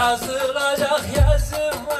Yazılacak yazım var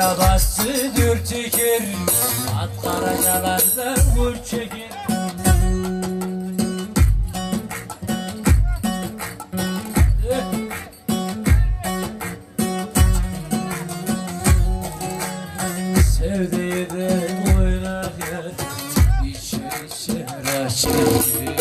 Arabası dürtükür Thank you.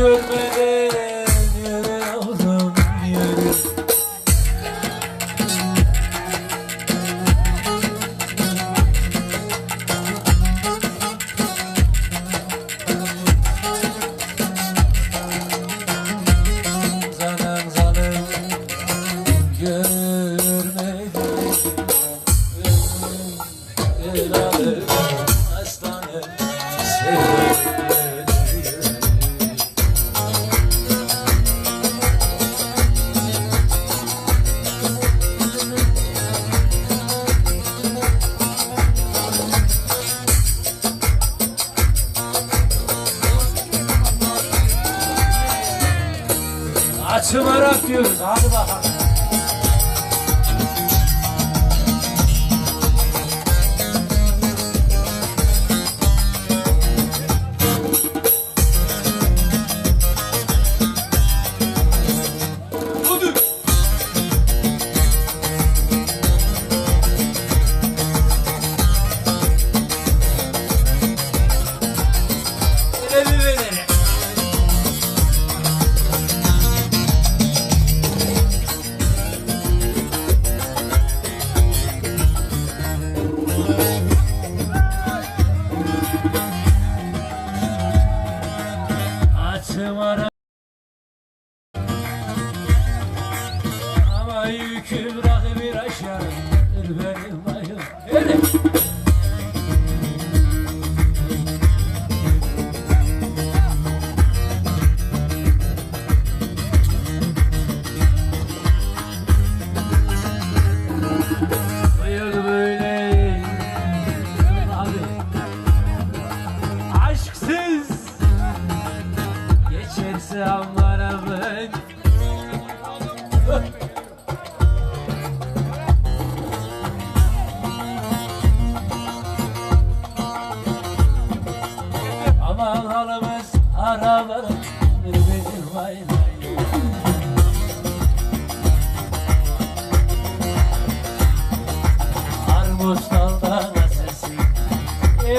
good, me.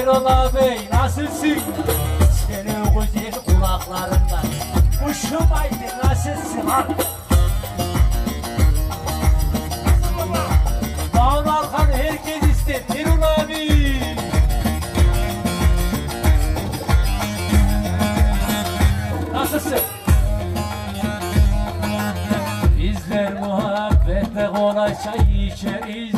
Erol abi nasılsın? Senin güzel kulaklarından Kuşum aydı nasılsın ha? Dağın Alkan herkes ister Erol abi Nasılsın? Bizler muhabbetle kolay çay içeriz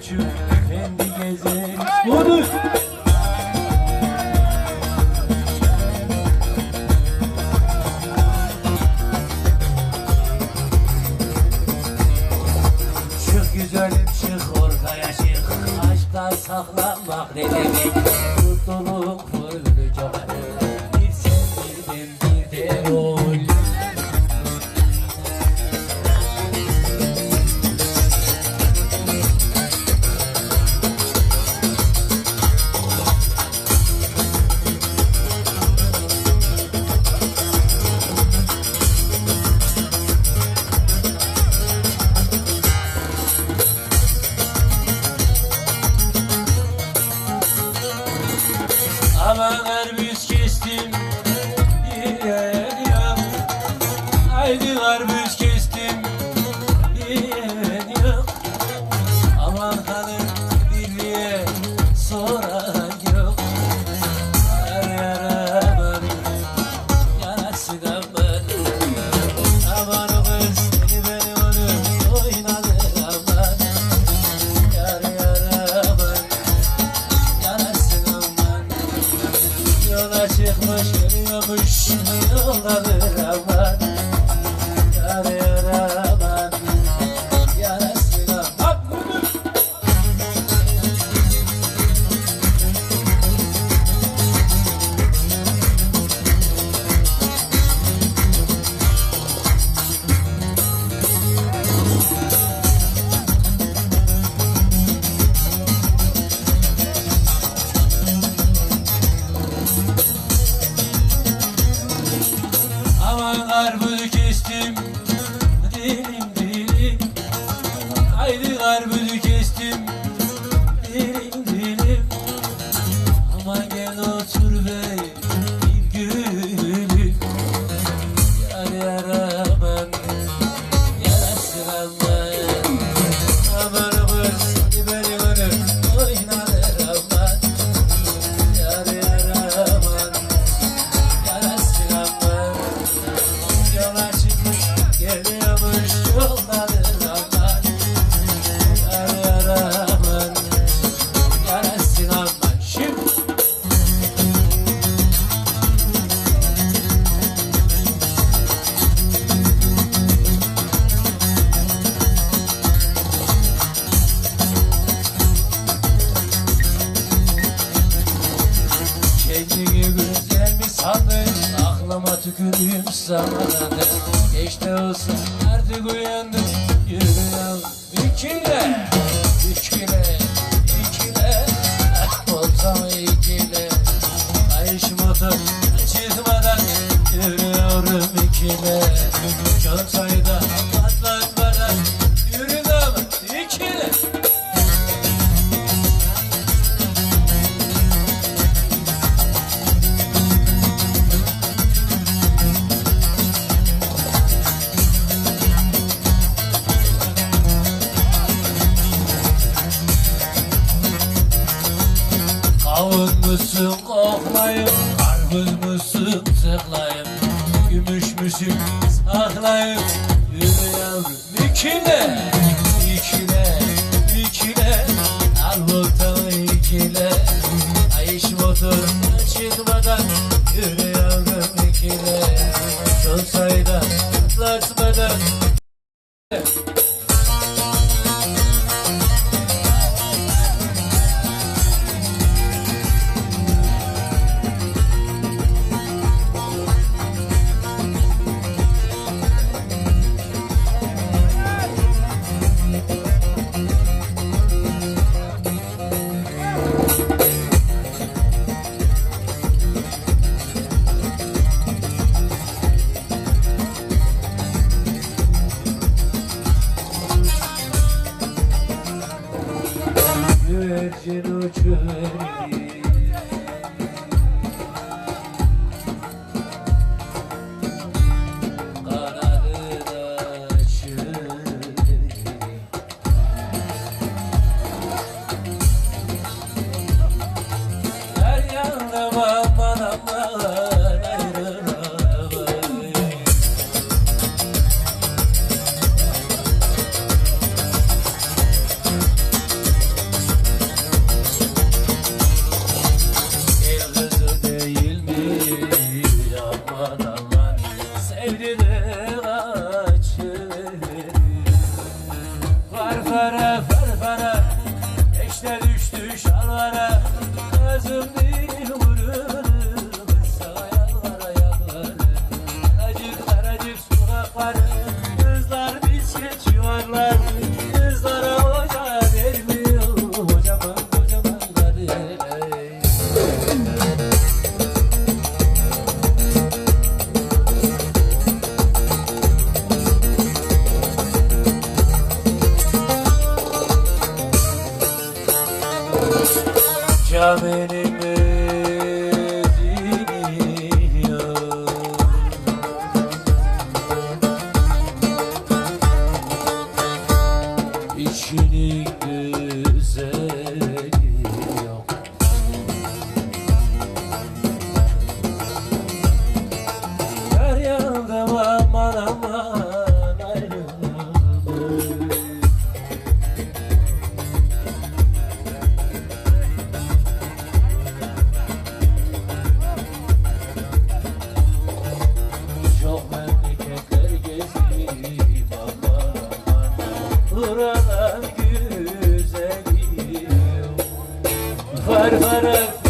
küçük efendi gezer tüküreyim sana de Geçte olsun artık uyandım Yürü al dikine, dikine mısın koklayım Karpuz mısın sıklayım Gümüş müsün saklayım Yürü yavrum ikile İkile ikile Al motoru ikile Ayış motoruna çıkmadan Yürü yavrum ikile Çok sayıda atlatmadan Yeah. to be buranın güzeli Farfara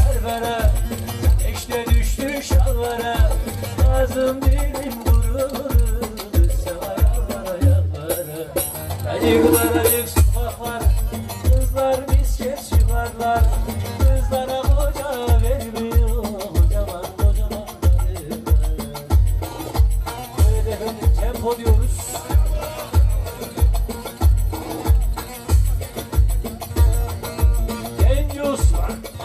suar.